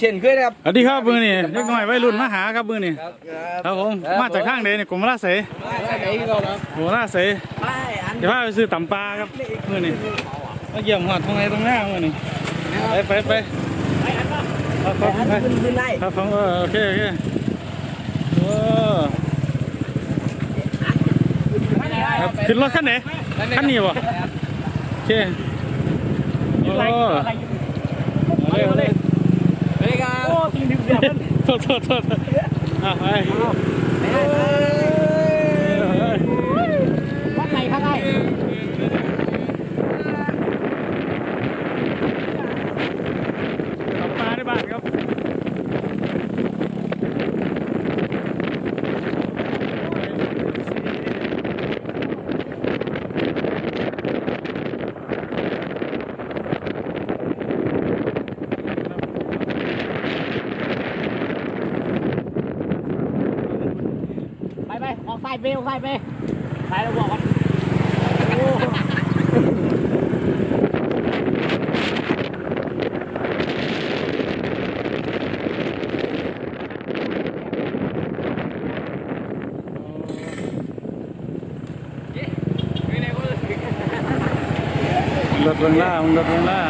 เช่นเคยนะครับ สวัสดีครับมือนี่เล็กน้อยวัยรุ่นมาหาครับมือนี่ครับครับผมมาจากทางเดนี่กรมราชเสไหนก็ครับโหราชเสไม่อันเดี๋ยวพาไปซื้อตำปลาครับมือนี่มาเยี่ยมหอดตรงไหนตรงหน้ามือนี่ไปไปไปครับครับไปขึ้นขึ้นไล่ครับผมเออโอเคโอเคโอ้ครับขึ้นรถคันไหนคันนี้บ่โอเคโอ้ เอาเลยเอาเลยไปครับโอ้ตีนเดียวโทษโทษโทษอะไปวัดไหนครับไอ้ ตำปลาในบ้านครับ ไปไปออก ไฟไปออกไฟไปไปแล้วบอกกันรถเบิ่งล่ามึงรถเบิ่งล่า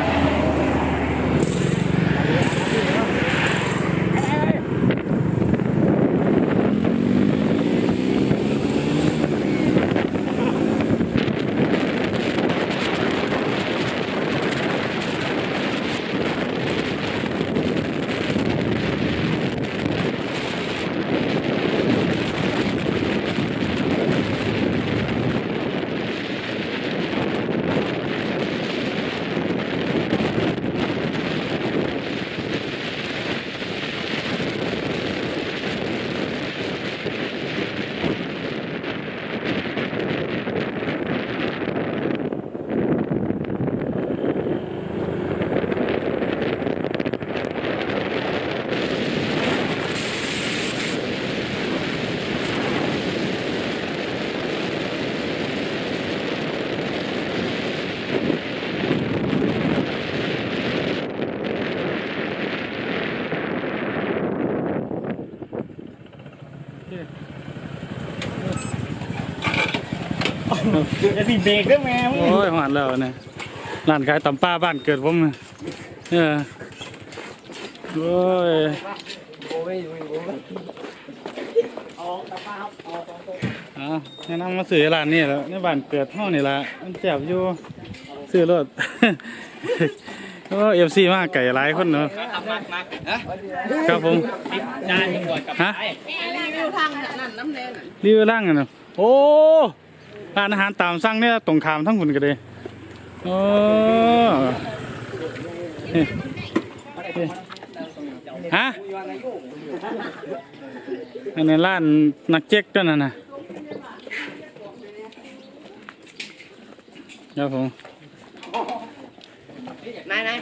จะสิเบรกได้ไหมโอ้ยหวานแล้วเนี่ยร้านขายตำปลาบ้านเกิดผมน่ะเออโอ้ยโอ้ยโอ้ยโอ้ยออกตาป้าครับออกออกออกเอาแนะนำมาซื้อร้านนี้แล้วในบ้านเกิดเฮานี่ละมันแจ็บอยู่ซื้อรถ โอ้เอฟซีมากไก่หลายคนเนาะทำมากมากฮะครับผมจานยังกดกับฮะไอ้รีวิวทางนั้นน้ำแดงรีวิวร่างกันเนาะโอ้ร้านอาหารตามสั่งเนี่ยตรงขามทั้งคุณกันเลยโอ้นี่นี่ฮะอันนี้ร้านนักเจ๊กด้วยนะนะครับผม นายนาย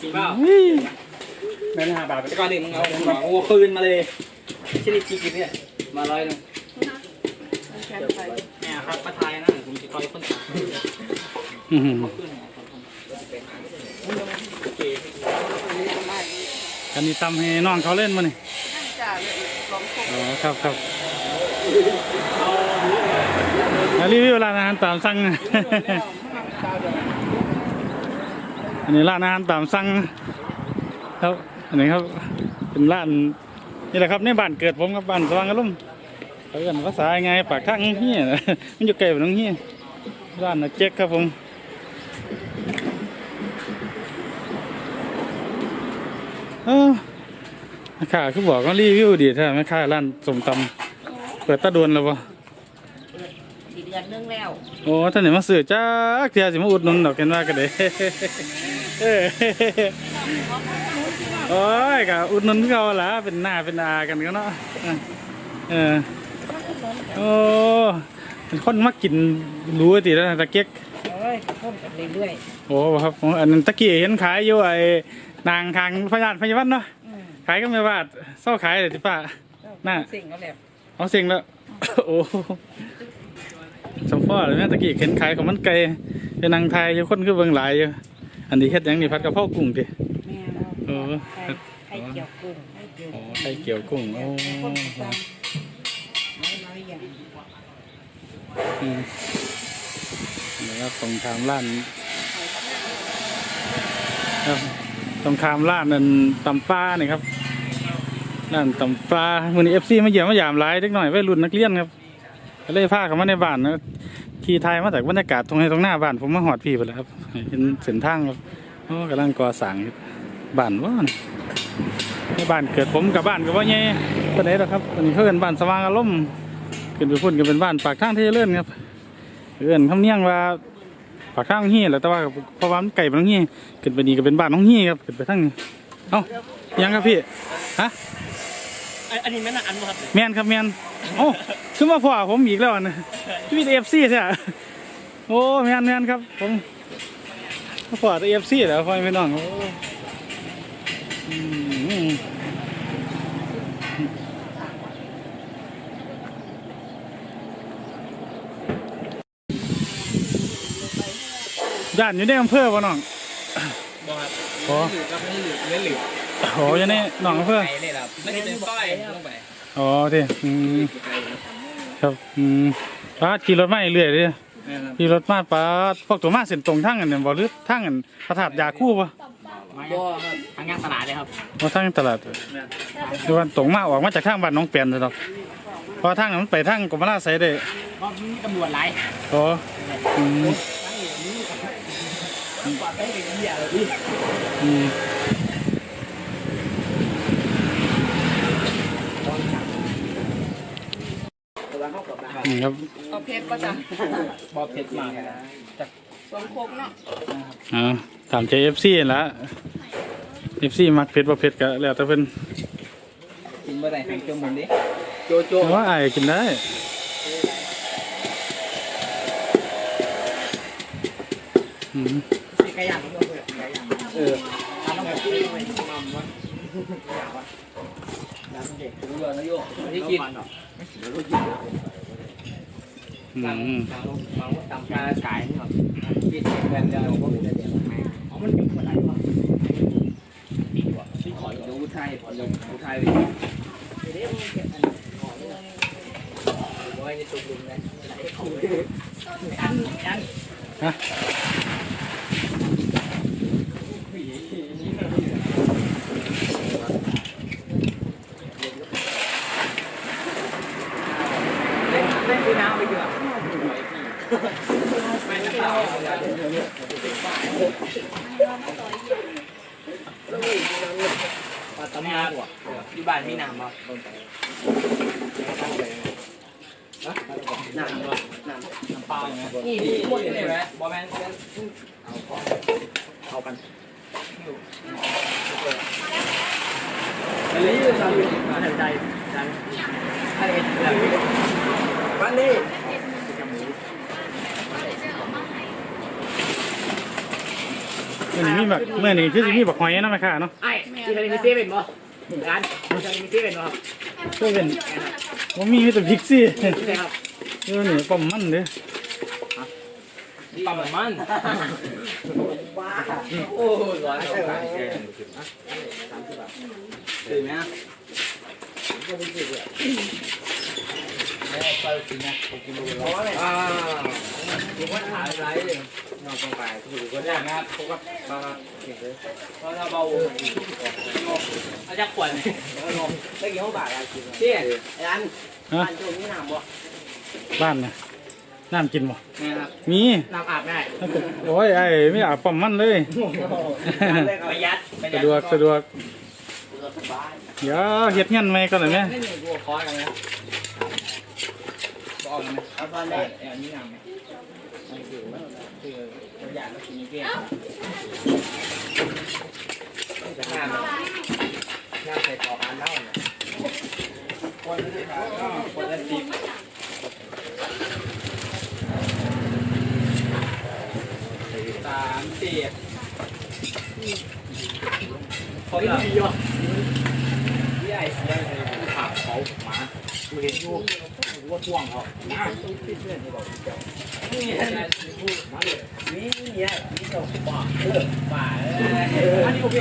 กินเปล่าอุ้ยแม่ห้าบาทไปก่อนดิมึงเอามึงเอาคืนมาเลยชิ้นนี้กี่กินเนี่ยมาร้อยหนึงเนี่ยครับประทายนะผมจะคอยคนตาอื้อหืออันนี้ตำให้น้องเขาเล่นมานี่จ้าลองคงอ๋อครับครับอะ รีวิวร้านอาหารตามสั่ง อันนี้ร้านอาหารตามสั่งครับ อันนี้ครับ เป็นร้านนี่แหละครับในบ้านเกิดผมครับบ้านสว่างอารมณ์เขาเรียนภาษาไงปากทางเฮียมันอยู่ไกลกว่าน้องเฮียร้านนักเจ๊กครับผมเออแม่ค้าคือบอกว่ารีวิวดีแท้แม่ค้าร้านสมตำ เปิดตะดวนแล้วปะสี่เดือนนึงแล้วโอ้ท่านไหนมาซื้อจ้าเทียสิมาอุดหนุนดอกกันว่ากันเด้เอ้ยโอ้ยกะอุดหนุนเขาล่ะเป็นหน้าเป็นอากันก็เนาะเออโอ้เป็นคนมากินรู้ติแล้วตะเกียกเอ้ยต้มกันเรื่อยโอ้ครับผมอันนั้นตะกี้เห็นขายอยู่ไอ้นางทางพยานพยาวันเนาะๆอืมขายก็ไม่บาทเศร้าขายเลยที่ป้าน่ะสิ่งก็แล้ว เอาเสียงแล้ว โอ้สมพ่อเลยแม่ตะกี้เข็นขายของมันไก่ไปนั่งทายอยู่คนคือเบิ่งหลายอยู่อันนี้เฮ็ดหยังนี่ผัดกะเพรากุ้งติแม่โอ้ไข่ไข่เจียวกุ้งไข่เจียวโอ้ไข่เกี่ยวกุ้งโอ้คนสั่งน้อยๆอย่างอืมนะครับตรงขามร้านครับตรงขามร้านนั่นตำปลานี่ครับ ร้านตำปลาวันนี้เอฟซีมาเยี่ยมมายามหลายเล็กหน่อยวัยรุ่นนักเรียนครับก็เลยพาเขามาในบ้านนะขี่ไทยมาจากบรรยากาศตรงไหนตรงหน้าบ้านผมมาหอดพี่ไปแล้วครับเห็นเส้นทางครับโอ้กำลังก่อสร้างบ้านว่านในบ้านเกิดผมกับบ้านกับว่าไงคนไหนหรอครับวันนี้เขาเป็นบ้านสว่างอารมณ์ขึ้นไปพุ่นกันเป็นบ้านปากทางที่เลื่อนครับเอื่อนคำเนียงว่าปากทางฮี่แหละแต่ว่าพราะว่ามันไก่มันฮี่ขึ้นไปนี่ก็เป็นบ้านน้องฮี่ครับขึ้นไปทางนี้เอ้ายังครับพี่ฮะ อันนี้แม่นอันบ่ครับแมนครับแมนโอ้ขึ้นมาพ่อผมอีกแล้วนะพี่เอฟซีใช่ไหมโอ้แมนแมนครับผมพ่อตัวเอฟซีแล้วพ่อไม่น้องโอ้ด้านอยู่ในอำเภอป่ะน้องบ่ครับอ๋อหลือครับนี่หลือเล่นหลือ โอ้อยู่ในหนองอำเภอไก่เลยครับไม่ได้เป็นก้อยลงไปอ๋อที่อืมครับอืมป้าขี่รถมาเรื่อยๆเลยนะครับขี่รถมาป้าพวกตัวมาเส้นตรงทางกันเนี่ยบ่หรือทางกันพระธาตุยาคู่ปะบ่ครับทางงานตลาดเลยครับว่าทางตลาดหรือว่าตรงมาออกมาจากทางบ้านน้องเปลี่ยนเลยหรอกเพราะทางนั้นมันไปทางกรมราชไสได้ก็มีตำรวจหลายอ๋ออืมปาดได้เป็นเหี้ยเลยพี่อืม นี่ครับเอาเพชรป่ะจ๊ะบอเผ็ดมากจากสองโคกเนาะอ่าถามใจเอฟซีละเอฟซีมักเผ็ดบ่เผ็ดก็แล้วแต่เพิ่นกินบ่ได้แข่งเจียวหมุนดิโจโจแต่ว่าไอ้ายกินได้อืมไก่ย่างก็เพื่อนไก่ย่างเออทำแบบนี้ ไม่มัมวะน้ำเด็กรู้เลยนะโยที่กินอืตามมตามตามตามการขายนี่ครับกินแบนเดียวก็มีแต่เดียวแม่อ๋อมันเป็นคนไหนวะดีกว่าที่ขอดูไทยขอดูไทยไปเดี๋ยวมึงเก็บอันขอเลยว่าจะตุกลุมเลยอันอันฮะ เล่นเล่นดูน้ำไปเถอะไม่ใช่เราปัตตานีหัวที่บ้านมีน้ำป่ะน้ำป่ะน้ำน้ำเปล่าไงนี่นี่พูดเลยไหมบอแมนเอาเอากันอะไรยืดเราอยู่ใจใจใจอะไรแบบนี้ วันนี้เมื่อนี้มีแบบเมื่อนี้คือสิมีบักหอยนะแม่ค่ะเนาะไอ้ที่ทะเลมีเซเว่นป่ร้านที่ทะเลมีเซเว่นป่ะครับเพื่อนว่ามีมีแต่พิกซี่ที่ไหนครับเออนี่ป้อมมันเด้อปั๊มมันโอ้ยร้อนเลยตื่นไหมอ่าดูว่าหาอะไรเลยนอนตรงไปถูกก็ได้นะครับผมก็มาเก่ง เลยเพราะถ้าเบาอาจจะขวัญได้กี่ห้องบาทอะไรกินที่ร้านฮะร้านตรงนี้น้ำบ่บ้านนะน้ำกินบ่นะครับมีน้ำอาบได้แล้วก็โอ้ยไอ้ไม่อาบป้อมมันเลยประหยัดสะดวกสะดวก เดี๋ยวเฮ็ดเงี้ยนไหมก่อนเลยแม่ไม่มีบัวคอยกันนะบอกกันนะเอาตอนแรกแอบนี้นำไหมคือคือประหยัดแล้วกินเกี้ยงจะห้ามห้ามใส่ต่ออันเล่าเนี่ยคนละคนละสิบสามสิบเขาไม่ดีวะ ที่ไอ้ เสียเลยผู้ข่าวเขามาดูเห็นอยู่ว่าพ่วงเขานี่นี่เนี่ยนี่เจ้าป่าเออป่าเอออันนี้โอเค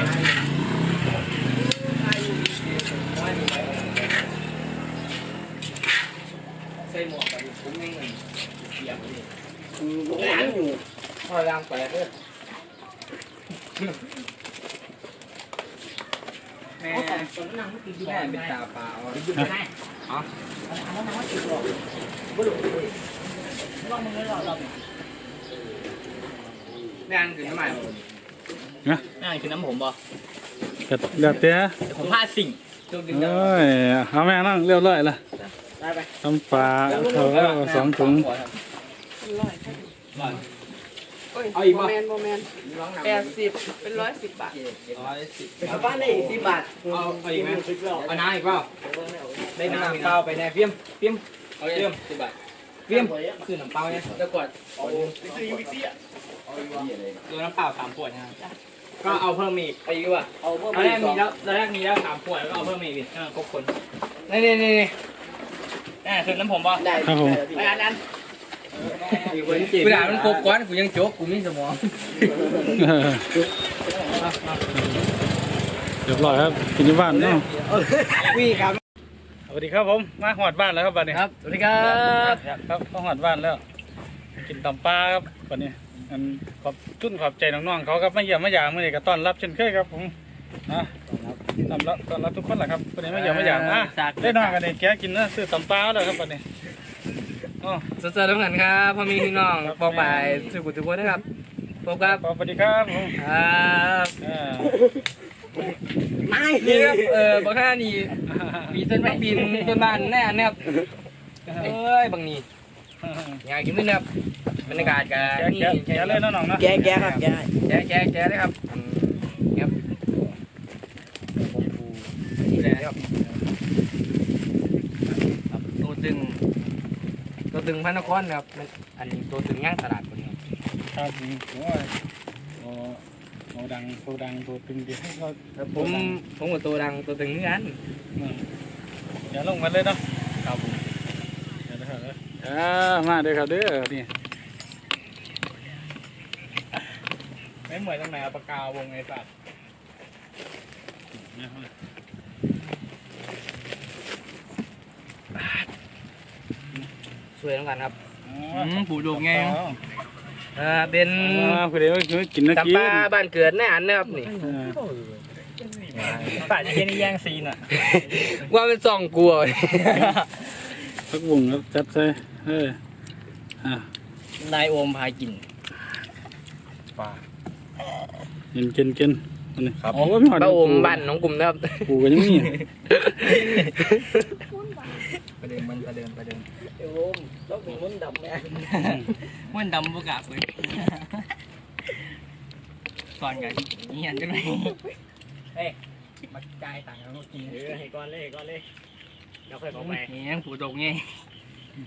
ใส่หมวกกับผมไม่เงินเกี่ยวนี่คือพอล้างไปเด้อแม่แม่เป็นตาเปล่า อ๋อแม่นคือน้ำมันนะแม่นคือน้ำผมบ่ก็เดี๋ยวเตี้ยผมพลาดสิ่งจุดดึงโอ้ยเอาแม่นั่งเรียบร้อยละได้ไปทำปลาเขาก็สองถุง เอาอีกโมป่ะเมนโมเมนแปดสิบเป็นร้อยสิบบาทร้อยสิบเอาบ้านได้สิบบาทเอาเอาอีกไหมเอาน้ำอีกเปล่าได้น้ำเปล่าไปแน่เฟี้ยมเฟี้ยมเอาเฟี้ยมสิบบาทเฟี้ยมคือน้ำเปล่าเนี่ยแล้วกดเอาตัวน้ำเปล่าสามขวดนะครับก็เอาเพิ่มอีกไปอีกว่ะเอาเพิ่มตอนแรกมีแล้วตอนแรกมีแล้วสามขวดแล้วก็เอาเพิ่มอีกดิให้มันครบคนนี่นี่นี่นี่นี่คือน้ำผมป่ะได้ครับผม ไปอันนั้น กูด่ามันโกก้อนกูยังโจ๊กกูมีสมองเรียบร้อยครับกินที่บ้านเนาะวิ่งครับสวัสดีครับผมมาหอดบ้านแล้วครับบัดนี้ครับสวัสดีครับครับมาหอดบ้านแล้ว กินตำปลาครับบัดนี้อันขอบจุนขอบใจน้องๆเขาครับมาเยี่ยมมาหยามมื่อนี้ก็ต้อนรับเช่นเคยครับผมนะต้อนรับต้อนรับทุกคนแหละครับวันนี้มาเยี่ยมมาหยามอะได้น้องกันนี่แกกินนะซื้อตำปลาแล้วครับบัดนี้ อ๋อสวัสดีทุกท่านครับพ่อมีพี่น้องบอกไปสุขุทุกคนนะครับพบกับสวัสดีครับผมครับอ่าไม่นี่ครับเออบางท่านี่ปีเส้นไม่บินเพื่อนบ้านแน่นะครับเอ้ยบางนี่อยากกินด้วยนะครับบรรยากาศกันแกนี่แกแกเลยนะน้องนะแกแกครับแกแจ๊แจ๊แจ๊เลยครับอืมครับนี่เลยครับครับตัวตึง ตัวตึงพระนครนะครับมันอันนี้ตัวตึงย่างตลาดคนนี้ครับผมโอ้ยโอ้โอ้ดังโอ้ดังตัวตึงดีให้เขาผมผมกับตัวดังตัวตึงนี่กันเดี๋ยวลงมาเลยเนาะครับผมเดี๋ยวนะครับอ่ามาเด้อครับเด้อนี่ไม่เหมือนตรงไหนเอาปากกาวงไอ้สัตว์ วยต้องกันครับปูโดงไงอ่าเป็นอ่าคือเดี๋ยวกินนะกินตำปลาบ้านเกิดแน่อันนะครับนี่ป่าจะเป็นแย่งซีนอะว่าเป็นซองกลัวพักบุ้งครับจัดใส่เอออะนายโอมพากินกินกินกินอั นนี้ครับโอ้ยป้าโอมบ้านน้องกลุ่มนะครับปูกันยังมีประเดิมมันประเดิมประเดิมโอ้มต้องเป็นมุนดำแม่มันดำบุกาเลยสอนกันนี่ยันจังไหนเฮ้ยมาจ่ายตังค์แล้วกินเออให้ก้อนเลยก้อนเลยเดี๋ยวค่อยของไปนี่ยังปูโดงไง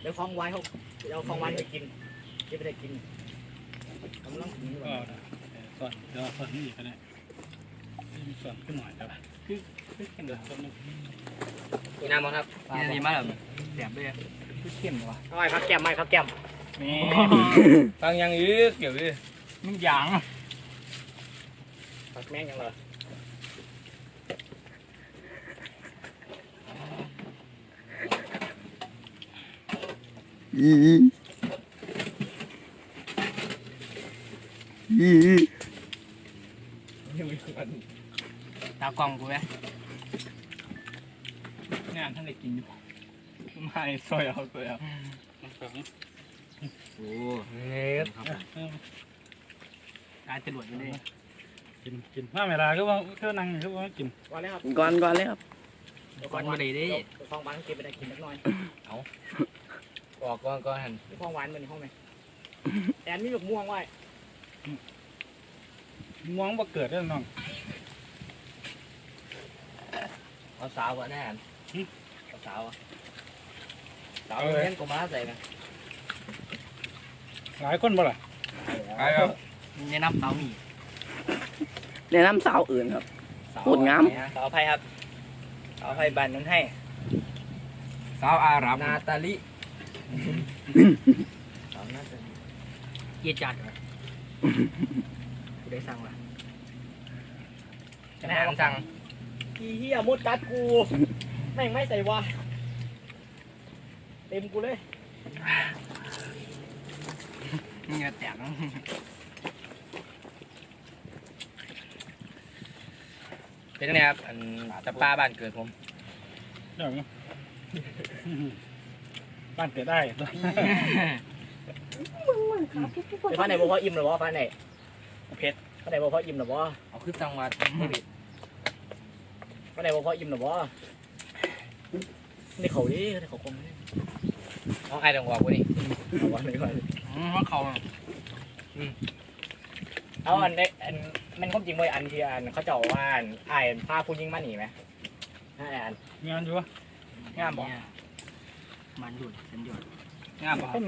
เดี๋ยวของไว้เขาเดี๋ยวของวันไปกินที่ไม่ได้กินกำลังกินอยู่ก็ส่วนเดี๋ยวส่วนนี้อีกก็ได้ ส่วนขึ้นหน่อยเดี๋ยวคือคือเดี๋ยวส่วนนึงกินน้ำมั้งครับกินดีมากแบบแสบด้วยเข้มว่ะเอาไว้พักแก้มไว้พักแก้มนี่ฟังยังยืดเกี่ยวดิมึงหยางพักแม่งยังเหรอตา กล้องกูไหมงานท่านได้กินอยู่ไม่ซอยเอาซอยเอาโอ้เนี่ยครับการจรวดอยู่นี่กินกินมาเวลาคือว่าคือนั่งคือว่ากินก้อนเลยครับก่อนก่อนเลยครับเดี๋ยวก่อนวัมาดีดิเดี๋ยวของหวานกินไปได้กินสักหน่อยออกก่อนก่อนหันเดี๋ยวของหวานมันในห้องไหมแอนมีลูกม่วงไว้มองว่าเกิดได้น้อง เอาสาวก่อนแน่หันเอาสาวอะสาวเอาเลยเล่นกูมาใส่นะหลายคนบ่ล่ะไปครับแนะนำสาวมีแนะนำสาวอื่นครับสาวโคตรงามสาวไพครับสาวไพบันนั้นให้สาวอารับนาตาลิเอาน่าจะเกียจัดเหรอกูได้สั่งว่ะจะได้อ่านสั่ง พี่เฮียมุดกัดกู แม่งไม่ใส่วะเต็มกูเลย เหงื่อแตกเป็นยังไงครับอันจะปลาบ้านเกิดผมเดี๋ยวนะบ้านเกิดได้ไอ้ฟ้าไหนบอกว่าอิ่มหรือวะฟ้าไหนเพชรฟ้าไหนบอกว่าอิ่มหรือวะเอาขึ้นจังหวัดฟ้าไห นบอกว่าอิ่มหรือวะนี่เขาดินี่เขาคงดิน้องไอ้ต้องบอกกูนี่เอาวะไม่ค่อยว่าเขาเอาอันนี้อันมันก็จริงเว้ยอันที่อันเขาเจ้าว่าอันอ่านพาผู้ยิงมาหนีไหมอ่านงานอยู่วะงามบ่มันหยุดฉันหยุดงามบ่ต้น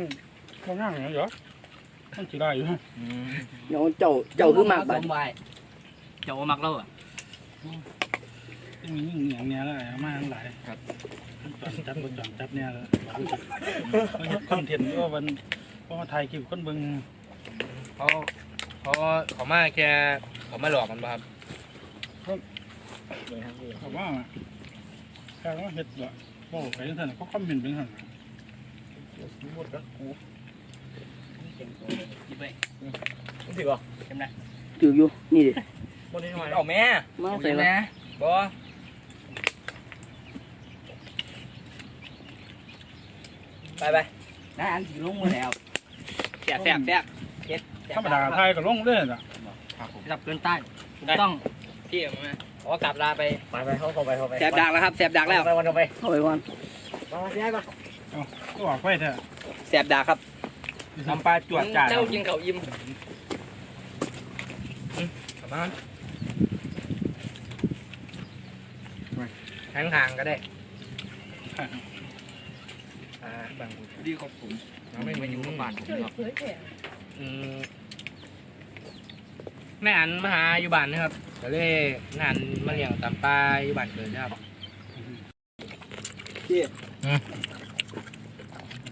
ต้นงานอย่างเงี้ยเหรอต้นสีได้อยู่เดี๋ยวเจ้าเจ้าคือมากบัดไว้เจ้ามักเล่าอะ ที่มียิ่งอย่างเนี้ยแล้วมาทั้งหลายครับจับคนจับจับเนี่ยแล้วเขาเห็นคอนเทนต์ก็วันเพราะว่าถ่ายคลิปคนเบิ่งเขาเขาเขามาแค่เขามาหลอกมันบ่ครับนี่ครับพี่เขาว่าแค่ว่าเห็ดว่าโอ้ไปจังซั่นเขาคอมเมนต์เป็นซั่นหมดแล้วกูหยิบไปมันถือป่ะถืออยู่นี่ดิหมดนิดหน่อยเอาแม่มาใส่ละนะ ไปไปได้อันสีลงมาแล้วแสบแสบแสบเฮ็ดธรรมดาถ่ายก็ลงเลยน่ะจับเกินใต้ถูกต้องพี่เอามาขอกลับลาไปไปไปเข้าเข้าไปเข้าไปแสบดักแล้วครับแสบดักแล้วไปวันเอาไปเข้าไปก่อนมามาย้ายมาก็ออกไปเถอะแสบดักครับน้ำปลาจวดจ้าเจ้ากินเขาอิ่มกลับมาทางทางก็ได้ อ่าบางดีขอบผมไม่มาอยู่โรงพยาบาลผมหรอกอืมแม่อันมาหาอยู่บ้านนะครับก็เลยงานมาเลี้ยงตามปลาอยู่บ้านเกิดนะครับ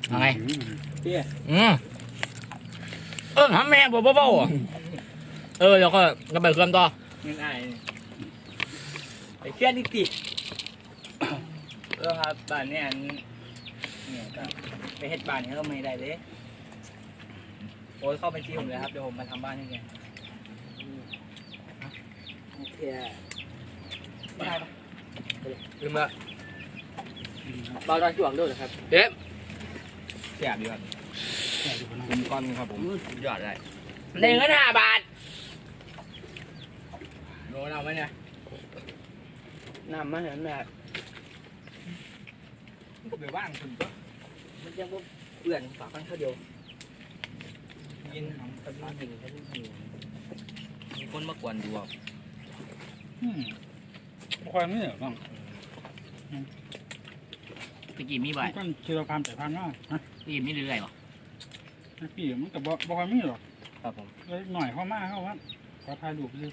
เอาไงอืมเออทำแม่บ่บ่บ่อะเออเดี๋ยวก็ก็ไปเคลื่อนต่อยังไงไอ้เครียดนิดติเออครับบ้านเนี่ยอัน เนี่ยก็ไปเฮ็ดบ้านเนี่ยก็ไม่ได้เลยโอ้ยเข้าบัญชีผมเลยครับเดี๋ยวผมมาทำบ้านให้แกโอเคไม่ได้ปะลืมละเบาตอนจวกด้วยเหรอครับ เด็บเสียบดีครับผมก้อนครับผมสุดยอดเลยได้เงินห้าบาทโดนเอาไหมเนี่ยน้ำมาเห็นแบบ ก็ไปว่างคุณก็มันยังบ่เปื่อนฝากกันเขาเดียวยินกันมายิงกันยิงมีคนมากวนดูอะอืมบ่ค่อยมีหรอกน้องตะกี้มีใบมันก็เชื่อความแต่พันว่าฮะตะกี้มีเรื่อยๆป่ะพี่มันก็บ่บ่ค่อยมีหรอกครับผมเลยหน่อยเข้ามาเข้าว่าขอถ่ายรูปเลย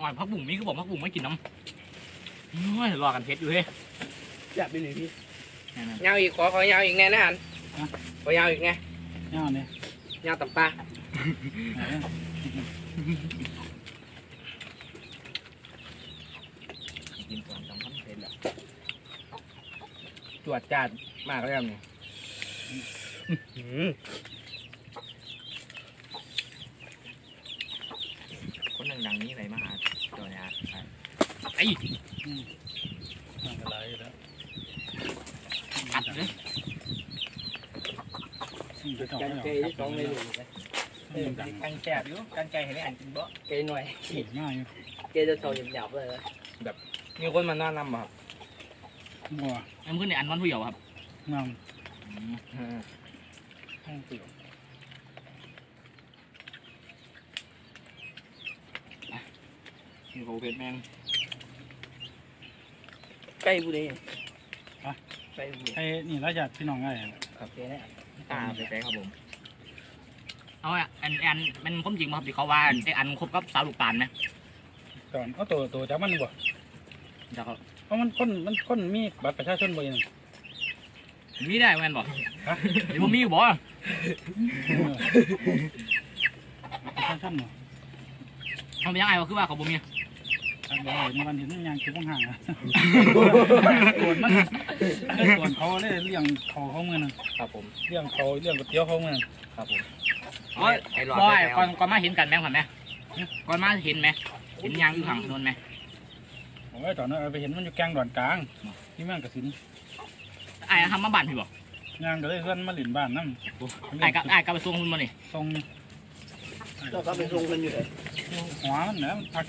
อ่อนพักบุ๋งมีคือบอกพักบุ๋งไม่กินน้ำโอ้ยรอกันเพชรอยู่เฮ้ยอยากไปเลยพี่ ยาวอีกขอขอยาวอีกแน่นะฮันขอยาวอีกไงย่าเนี่ยยาวต่ำปลาไหนอะกินก่อนสำคัญเพชรแหละตรวจจานมากแล้วเนี่ยคนดังๆนี้อะไรมาหาตัวเนี้ยไอ้ นั่นก็หลายอยู่แล้ว อัดเลย อืมไปต่อ กัน ไม่เกเอายสองเมนูเออดังกันแสบอยู่กันไก่เห็นไหมอ่านกินบ่เกยหน่อยขี่มากอยู่เกยจะเท่าหยาบๆเลยนะมีคนมาแนะนำมาครับบัวอันเพื่อนในอันวันผู้เยาว์ครับน้ำห้องเปลี่ยวมีโคเพชรแมงใกล้ผู้ใดใกล้ผู้ไอ้นี่ราชาติพี่น้องไงครับตาไปใช้ครับผม เอาอะอันอันเป็นความจริงมาครับที่เขาว่าไอ้อันคบกับสาวลูกปานไหมก่อนเอาตัวตัวจากมันบ่เดี๋ยวเขาเพราะมันคนมันคนมีบัตรประชาชนบ่อยังมีได้แม่นบ่เดี๋ยวบ่มีบ่ท่านๆเนาะทำยังไงวะคือว่าเขาบ่มีทางบ่อยในวันเห็นยางคือพวกห่างอะโกนมันเรื่องโกนเขาเลยเลี้ยงเขาเขาเมื่อนึงครับผมเลี้ยงเขาเลี้ยงก๋วยเตี๋ยวเขาเมื่อนึงครับผม โอ้ยบ่อยก่อนก่อนมาเห็นกันแม่งผ่านไหมก่อนมาเห็นไหมเห็นยางอยู่ข้างถนนไหมผมว่าตอนนั้นเอาไปเห็นมันอยู่แกงดอนกลางที่เมืองกสินไอ้ายทำมาบ้านพี่บ่ยางก็เลยเพื่อนมาหลินบ้านนั่นไอ้ายกับไอ้ายกับไปส่งคุณมานี่ทรงเราก็ไปลงกันอยู่เลยหัวมันนะมันพัก